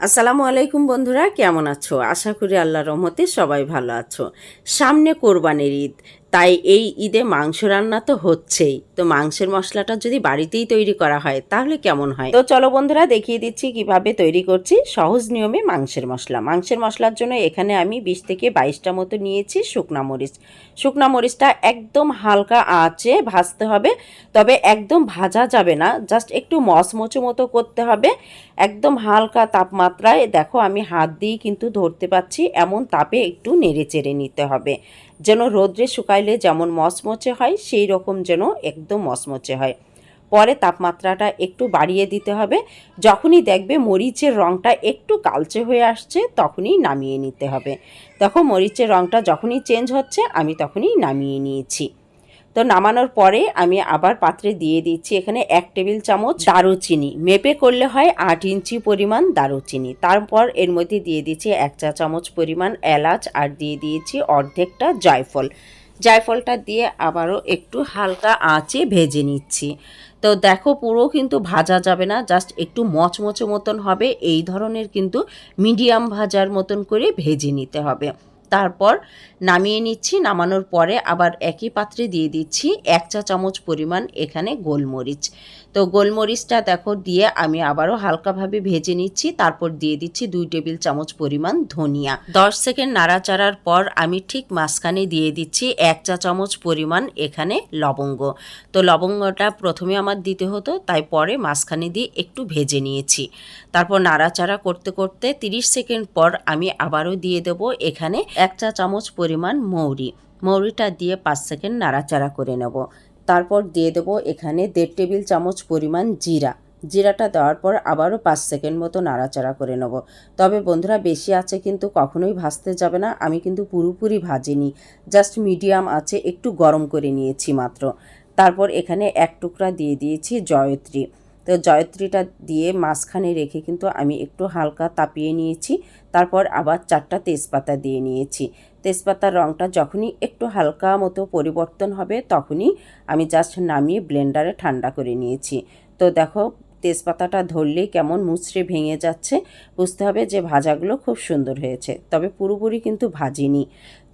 আসসালামু আলাইকুম বন্ধুরা, কেমন আছো? আশা করি আল্লাহ রহমতে সবাই ভালো আছো। সামনে কোরবানির ঈদ। তাই এই ঈদে মাংস রান্না তো হচ্ছেই। তো মাংসের মশলাটা যদি বাড়িতেই তৈরি করা হয়, তাহলে কেমন হয়? তো চলো বন্ধুরা, দেখিয়ে দিচ্ছি কীভাবে তৈরি করছি সহজ নিয়মে মাংসের মশলা। মাংসের মশলার জন্য এখানে আমি বিশ থেকে বাইশটা মতো নিয়েছি শুকনা মরিচ। শুকনা মরিচটা একদম হালকা আঁচে ভাজতে হবে, তবে একদম ভাজা যাবে না, জাস্ট একটু মচমচে মতো করতে হবে। একদম হালকা তাপমাত্রায়, দেখো আমি হাত দিয়েই কিন্তু ধরতে পাচ্ছি এমন তাপে একটু নেড়ে চেড়ে নিতে হবে। যেন রোদ্রে শুকাইলে যেমন মচমচে হয়, সেই রকম যেন একদম মচমচে হয়। পরে তাপমাত্রাটা একটু বাড়িয়ে দিতে হবে। যখনই দেখবে মরিচের রঙটা একটু কালচে হয়ে আসছে, তখনই নামিয়ে নিতে হবে। দেখো, মরিচের রঙটা যখনই চেঞ্জ হচ্ছে, আমি তখনই নামিয়ে নিয়েছি। তো নামানোর পরে আমি আবার পাত্রে দিয়ে দিচ্ছি এখানে এক টেবিল চামচ দারুচিনি। মেপে করলে হয় আট ইঞ্চি পরিমাণ দারুচিনি। তারপর এর মধ্যে দিয়ে দিচ্ছি এক চা চামচ পরিমাণ এলাচ আর দিয়ে দিয়েছি অর্ধেকটা জায়ফল। জায়ফলটা দিয়ে আবারও একটু হালকা আঁচে ভেজে নিচ্ছি। তো দেখো পুরো কিন্তু ভাজা যাবে না, জাস্ট একটু মচমচে মতন হবে। এই ধরনের কিন্তু মিডিয়াম ভাজার মতন করে ভেজে নিতে হবে। তারপর নামিয়ে নিচ্ছি, নামানোর পরে আবার একই পাত্রে দিয়ে দিচ্ছি এক চা চামচ পরিমাণ এখানে গোলমরিচ। তো গোলমরিচটা দেখো দিয়ে আমি আবারও হালকাভাবে ভেজে নিচ্ছি, তারপর দিয়ে দিচ্ছি দুই টেবিল চামচ পরিমাণ ধনিয়া। দশ সেকেন্ড নাড়াচাড়ার পর আমি ঠিক মাঝখানে দিয়ে দিচ্ছি এক চা চামচ পরিমাণ এখানে লবঙ্গ। তো লবঙ্গটা প্রথমে আমার দিতে হতো, তাই পরে মাঝখানে দিয়ে একটু ভেজে নিয়েছি। তারপর নাড়াচাড়া করতে করতে 30 সেকেন্ড পর আমি আবারও দিয়ে দেবো এখানে এক চা চামচ পরিমাণ মৌরি। মৌরিটা দিয়ে পাঁচ সেকেন্ড নাড়াচাড়া করে নেব। তারপর দিয়ে দেবো এখানে দেড় টেবিল চামচ পরিমাণ জিরা। জিরাটা দেওয়ার পর আবারও পাঁচ সেকেন্ড মতো নাড়াচাড়া করে নেব। তবে বন্ধুরা, বেশি আছে কিন্তু কখনোই ভাজতে যাবে না। আমি কিন্তু পুরোপুরি ভাজিনি। জাস্ট মিডিয়াম আছে, একটু গরম করে নিয়েছি মাত্র। তারপর এখানে এক টুকরা দিয়ে দিয়েছি জয়ত্রী। তো জয়ত্রীটা দিয়ে মাঝখানে রেখে কিন্তু আমি একটু হালকা তাপিয়ে নিয়েছি। তারপর আবার চারটা তেজপাতা দিয়ে নিয়েছি। তেজপাতার রঙটা যখনই একটু হালকা মতো পরিবর্তন হবে তখনই আমি জাস্ট নামিয়ে ব্লেন্ডারে ঠান্ডা করে নিয়েছি। তো দেখো তেজপাতাটা ধরলেই কেমন মুচড়ে ভেঙে যাচ্ছে, বুঝতে হবে যে ভাজাগুলো খুব সুন্দর হয়েছে। তবে পুরোপুরি কিন্তু ভাজিনি।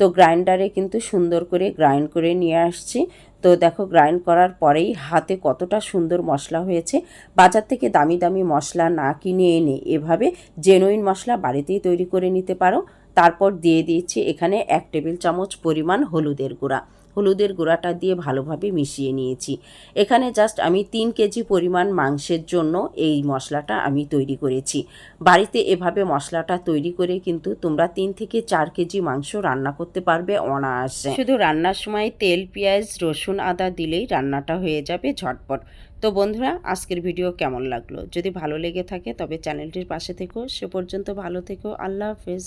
তো গ্রাইন্ডারে কিন্তু সুন্দর করে গ্রাইন্ড করে নিয়ে আসছি। তো দেখো, গ্রাইন্ড করার পরেই হাতে কতটা সুন্দর মশলা হয়েছে। বাজার থেকে দামি দামি মশলা না কিনে এনে এভাবে জেনুইন মশলা বাড়িতেই তৈরি করে নিতে পারো। তারপর দিয়ে দিয়েছি এখানে এক টেবিল চামচ পরিমাণ হলুদের গুঁড়া। হলুদের গুঁড়াটা দিয়ে ভালোভাবে মিশিয়ে নিয়েছি। এখানে জাস্ট আমি তিন কেজি পরিমাণ মাংসের জন্য এই মশলাটা আমি তৈরি করেছি। বাড়িতে এভাবে মশলাটা তৈরি করে কিন্তু তোমরা তিন থেকে চার কেজি মাংস রান্না করতে পারবে অনায়াসে। শুধু রান্নার সময় তেল, পেঁয়াজ, রসুন, আদা দিলেই রান্নাটা হয়ে যাবে ঝটপট। তো বন্ধুরা, আজকের ভিডিও কেমন লাগল? যদি ভালো লেগে থাকে তবে চ্যানেলটির পাশে থেকো। সে পর্যন্ত ভালো থেকো। আল্লাহ হাফেজ।